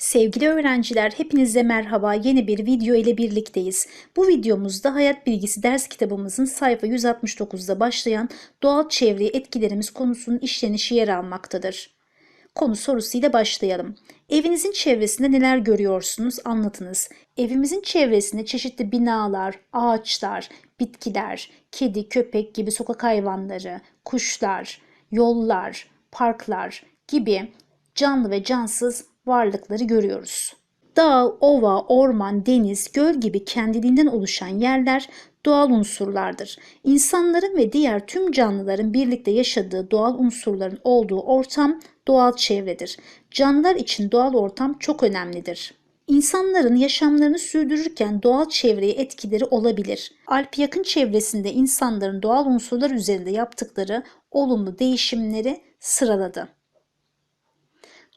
Sevgili öğrenciler, hepinize merhaba. Yeni bir video ile birlikteyiz. Bu videomuzda hayat bilgisi ders kitabımızın sayfa 169'da başlayan doğal çevreye etkilerimiz konusunun işlenişi yer almaktadır. Konu sorusuyla başlayalım. Evinizin çevresinde neler görüyorsunuz? Anlatınız. Evimizin çevresinde çeşitli binalar, ağaçlar, bitkiler, kedi, köpek gibi sokak hayvanları, kuşlar, yollar, parklar gibi canlı ve cansız varlıkları görüyoruz. Dağ, ova, orman, deniz, göl gibi kendiliğinden oluşan yerler doğal unsurlardır. İnsanların ve diğer tüm canlıların birlikte yaşadığı doğal unsurların olduğu ortam doğal çevredir. Canlılar için doğal ortam çok önemlidir. İnsanların yaşamlarını sürdürürken doğal çevreye etkileri olabilir. Alp yakın çevresinde insanların doğal unsurlar üzerinde yaptıkları olumlu değişimleri sıraladı.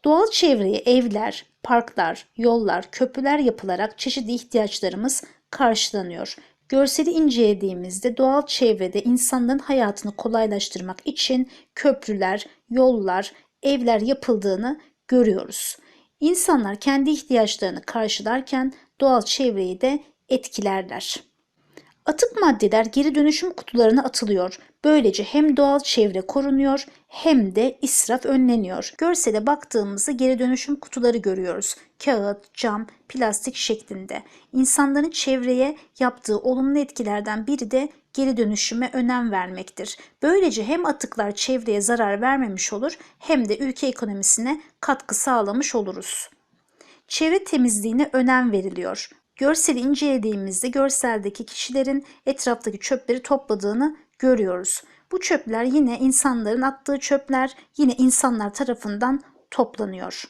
Doğal çevreye evler, parklar, yollar, köprüler yapılarak çeşitli ihtiyaçlarımız karşılanıyor. Görseli incelediğimizde doğal çevrede insanların hayatını kolaylaştırmak için köprüler, yollar, evler yapıldığını görüyoruz. İnsanlar kendi ihtiyaçlarını karşılarken doğal çevreyi de etkilerler. Atık maddeler geri dönüşüm kutularına atılıyor. Böylece hem doğal çevre korunuyor hem de israf önleniyor. Görsele baktığımızda geri dönüşüm kutuları görüyoruz. Kağıt, cam, plastik şeklinde. İnsanların çevreye yaptığı olumlu etkilerden biri de geri dönüşüme önem vermektir. Böylece hem atıklar çevreye zarar vermemiş olur hem de ülke ekonomisine katkı sağlamış oluruz. Çevre temizliğine önem veriliyor. Görseli incelediğimizde görseldeki kişilerin etraftaki çöpleri topladığını görüyoruz. Bu çöpler yine insanların attığı çöpler yine insanlar tarafından toplanıyor.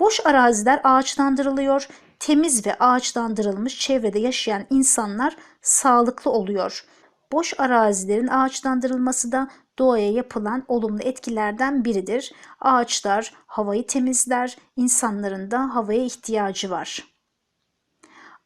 Boş araziler ağaçlandırılıyor. Temiz ve ağaçlandırılmış çevrede yaşayan insanlar sağlıklı oluyor. Boş arazilerin ağaçlandırılması da doğaya yapılan olumlu etkilerden biridir. Ağaçlar havayı temizler, insanların da havaya ihtiyacı var.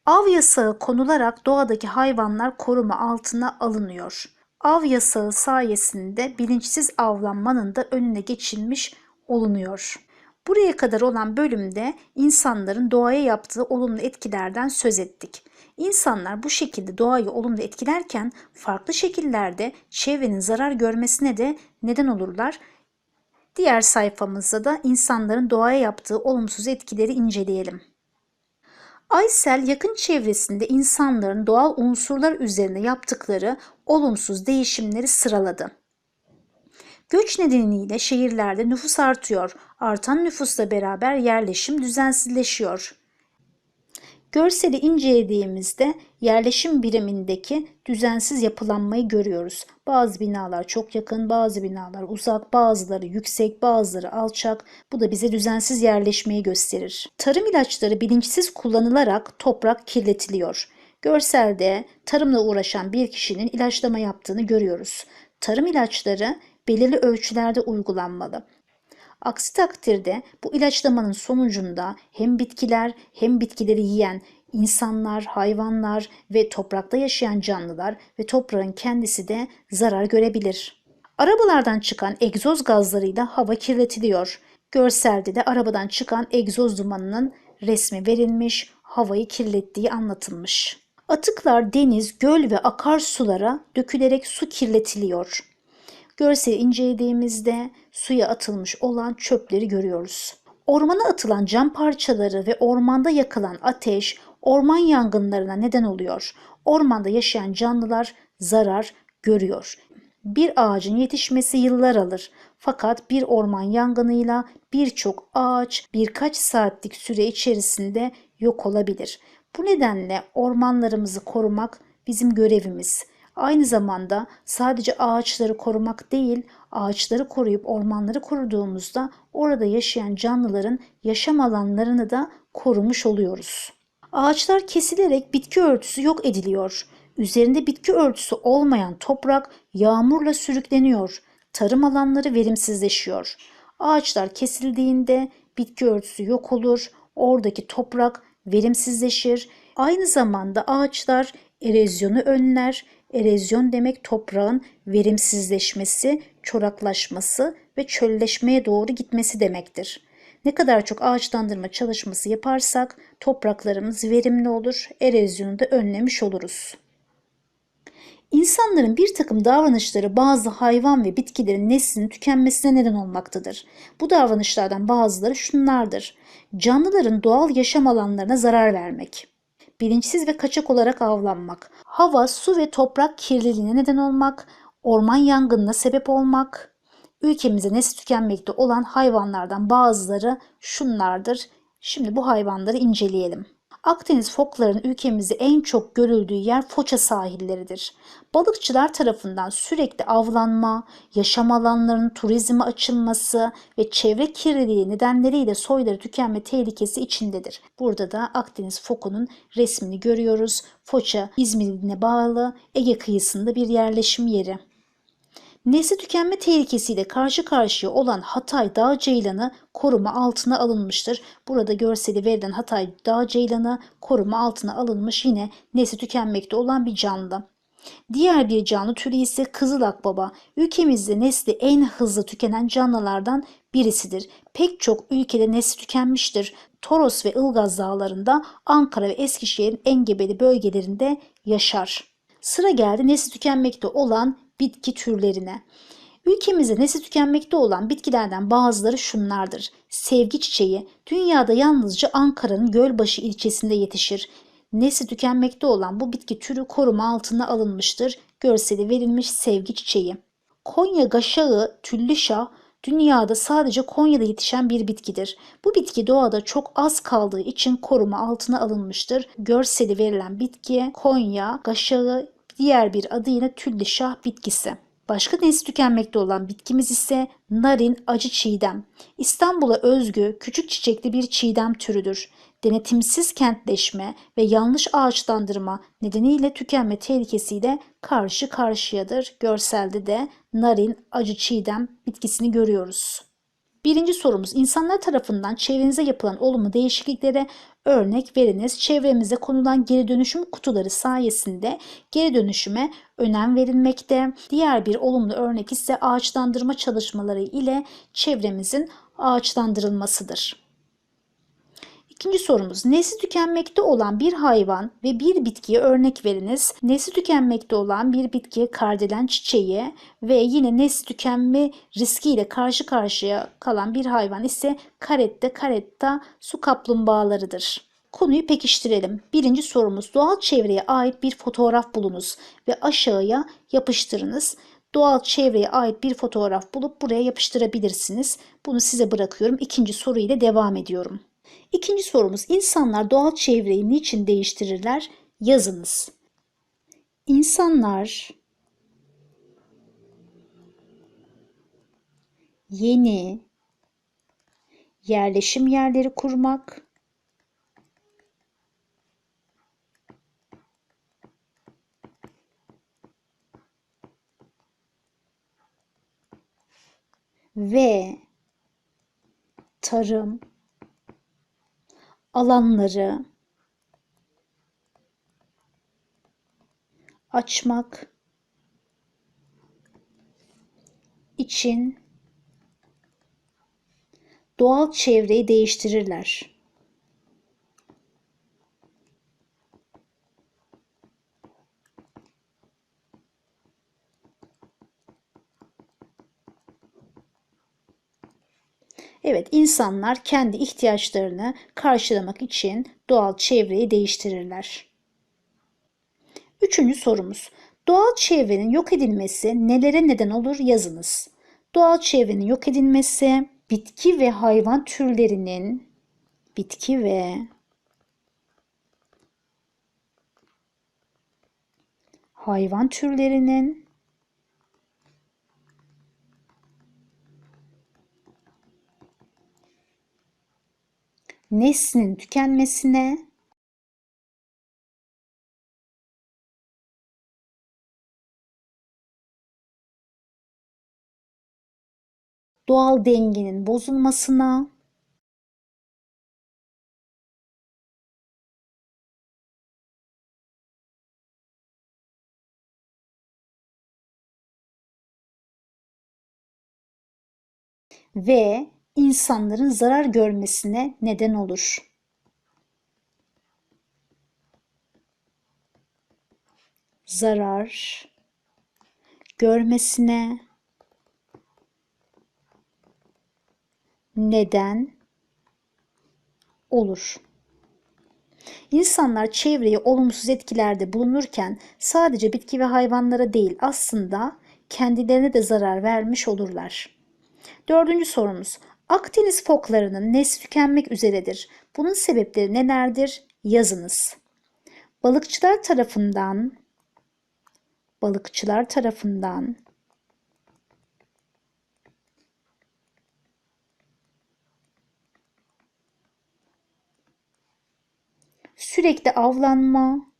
Av yasağı konularak doğadaki hayvanlar koruma altına alınıyor. Av yasağı sayesinde bilinçsiz avlanmanın da önüne geçilmiş olunuyor. Buraya kadar olan bölümde insanların doğaya yaptığı olumlu etkilerden söz ettik. İnsanlar bu şekilde doğayı olumlu etkilerken farklı şekillerde çevrenin zarar görmesine de neden olurlar. Diğer sayfamızda da insanların doğaya yaptığı olumsuz etkileri inceleyelim. Aysel yakın çevresinde insanların doğal unsurlar üzerine yaptıkları olumsuz değişimleri sıraladı. Göç nedeniyle şehirlerde nüfus artıyor. Artan nüfusla beraber yerleşim düzensizleşiyor. Görseli incelediğimizde yerleşim birimindeki düzensiz yapılanmayı görüyoruz. Bazı binalar çok yakın, bazı binalar uzak, bazıları yüksek, bazıları alçak. Bu da bize düzensiz yerleşmeyi gösterir. Tarım ilaçları bilinçsiz kullanılarak toprak kirletiliyor. Görselde tarımla uğraşan bir kişinin ilaçlama yaptığını görüyoruz. Tarım ilaçları belirli ölçülerde uygulanmalı. Aksi takdirde bu ilaçlamanın sonucunda hem bitkiler hem bitkileri yiyen insanlar, hayvanlar ve toprakta yaşayan canlılar ve toprağın kendisi de zarar görebilir. Arabalardan çıkan egzoz gazlarıyla hava kirletiliyor. Görselde de arabadan çıkan egzoz dumanının resmi verilmiş, havayı kirlettiği anlatılmış. Atıklar deniz, göl ve akarsulara dökülerek su kirletiliyor. Görseli incelediğimizde suya atılmış olan çöpleri görüyoruz. Ormana atılan cam parçaları ve ormanda yakılan ateş orman yangınlarına neden oluyor. Ormanda yaşayan canlılar zarar görüyor. Bir ağacın yetişmesi yıllar alır. Fakat bir orman yangınıyla birçok ağaç birkaç saatlik süre içerisinde yok olabilir. Bu nedenle ormanlarımızı korumak bizim görevimiz. Aynı zamanda sadece ağaçları korumak değil, ağaçları koruyup ormanları koruduğumuzda orada yaşayan canlıların yaşam alanlarını da korumuş oluyoruz. Ağaçlar kesilerek bitki örtüsü yok ediliyor. Üzerinde bitki örtüsü olmayan toprak yağmurla sürükleniyor. Tarım alanları verimsizleşiyor. Ağaçlar kesildiğinde bitki örtüsü yok olur. Oradaki toprak verimsizleşir. Aynı zamanda ağaçlar erozyonu önler. Erozyon demek toprağın verimsizleşmesi, çoraklaşması ve çölleşmeye doğru gitmesi demektir. Ne kadar çok ağaçlandırma çalışması yaparsak topraklarımız verimli olur, erozyonu da önlemiş oluruz. İnsanların bir takım davranışları bazı hayvan ve bitkilerin neslinin tükenmesine neden olmaktadır. Bu davranışlardan bazıları şunlardır. Canlıların doğal yaşam alanlarına zarar vermek. Bilinçsiz ve kaçak olarak avlanmak. Hava, su ve toprak kirliliğine neden olmak. Orman yangınına sebep olmak. Ülkemizde nesli tükenmekte olan hayvanlardan bazıları şunlardır. Şimdi bu hayvanları inceleyelim. Akdeniz foklarının ülkemizde en çok görüldüğü yer Foça sahilleridir. Balıkçılar tarafından sürekli avlanma, yaşam alanlarının turizme açılması ve çevre kirliliği nedenleriyle soyları tükenme tehlikesi içindedir. Burada da Akdeniz fokunun resmini görüyoruz. Foça, İzmir'ine bağlı Ege kıyısında bir yerleşim yeri. Nesli tükenme tehlikesiyle karşı karşıya olan Hatay dağ ceylanı koruma altına alınmıştır. Burada görseli verilen Hatay dağ ceylanı koruma altına alınmış yine nesli tükenmekte olan bir canlı. Diğer bir canlı türü ise kızıl akbaba. Ülkemizde nesli en hızlı tükenen canlılardan birisidir. Pek çok ülkede nesli tükenmiştir. Toros ve Ilgaz dağlarında Ankara ve Eskişehir'in engebeli bölgelerinde yaşar. Sıra geldi nesli tükenmekte olan bitki türlerine. Ülkemizde nesli tükenmekte olan bitkilerden bazıları şunlardır. Sevgi çiçeği dünyada yalnızca Ankara'nın Gölbaşı ilçesinde yetişir. Nesli tükenmekte olan bu bitki türü koruma altına alınmıştır. Görseli verilmiş sevgi çiçeği. Konya gaşağı, tüllüşah dünyada sadece Konya'da yetişen bir bitkidir. Bu bitki doğada çok az kaldığı için koruma altına alınmıştır. Görseli verilen bitki Konya gaşağı diğer bir adıyla tüllüşah bitkisi. Başka nesli tükenmekte olan bitkimiz ise narin acı çiğdem. İstanbul'a özgü küçük çiçekli bir çiğdem türüdür. Denetimsiz kentleşme ve yanlış ağaçlandırma nedeniyle tükenme tehlikesiyle karşı karşıyadır. Görselde de narin acı çiğdem bitkisini görüyoruz. Birinci sorumuz insanlar tarafından çevrenize yapılan olumlu değişikliklere örnek veriniz. Çevremize konulan geri dönüşüm kutuları sayesinde geri dönüşüme önem verilmekte. Diğer bir olumlu örnek ise ağaçlandırma çalışmaları ile çevremizin ağaçlandırılmasıdır. İkinci sorumuz nesli tükenmekte olan bir hayvan ve bir bitkiye örnek veriniz. Nesli tükenmekte olan bir bitkiye kardelen çiçeği ve yine nesli tükenme riskiyle karşı karşıya kalan bir hayvan ise karette karetta su kaplumbağalarıdır. Konuyu pekiştirelim. Birinci sorumuz doğal çevreye ait bir fotoğraf bulunuz ve aşağıya yapıştırınız. Doğal çevreye ait bir fotoğraf bulup buraya yapıştırabilirsiniz. Bunu size bırakıyorum. İkinci soru ile devam ediyorum. İkinci sorumuz insanlar doğal çevreyi niçin değiştirirler? Yazınız. İnsanlar yeni yerleşim yerleri kurmak ve tarım alanları açmak için doğal çevreyi değiştirirler. Evet, insanlar kendi ihtiyaçlarını karşılamak için doğal çevreyi değiştirirler. Üçüncü sorumuz. Doğal çevrenin yok edilmesi nelere neden olur yazınız. Doğal çevrenin yok edilmesi bitki ve hayvan türlerinin bitki ve hayvan türlerinin neslin tükenmesine doğal dengenin bozulmasına ve insanların zarar görmesine neden olur. Zarar görmesine neden olur. İnsanlar çevreye olumsuz etkilerde bulunurken sadece bitki ve hayvanlara değil aslında kendilerine de zarar vermiş olurlar. Dördüncü sorumuz. Akdeniz foklarının nesli tükenmek üzeredir. Bunun sebepleri nelerdir? Yazınız. Balıkçılar tarafından balıkçılar tarafından sürekli avlanma,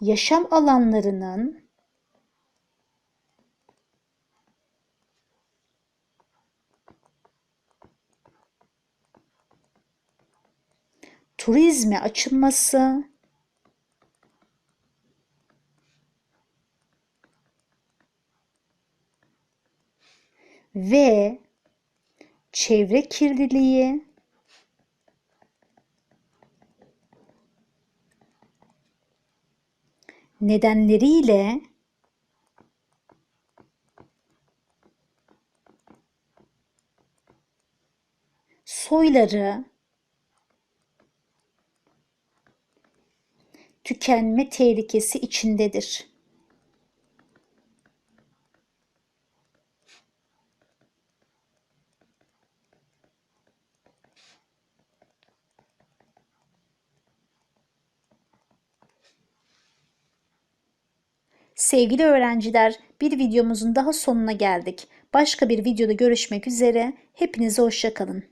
yaşam alanlarının turizme açılması ve çevre kirliliği nedenleriyle soyları tükenme tehlikesi içindedir. Sevgili öğrenciler, bir videomuzun daha sonuna geldik. Başka bir videoda görüşmek üzere. Hepinize hoşçakalın.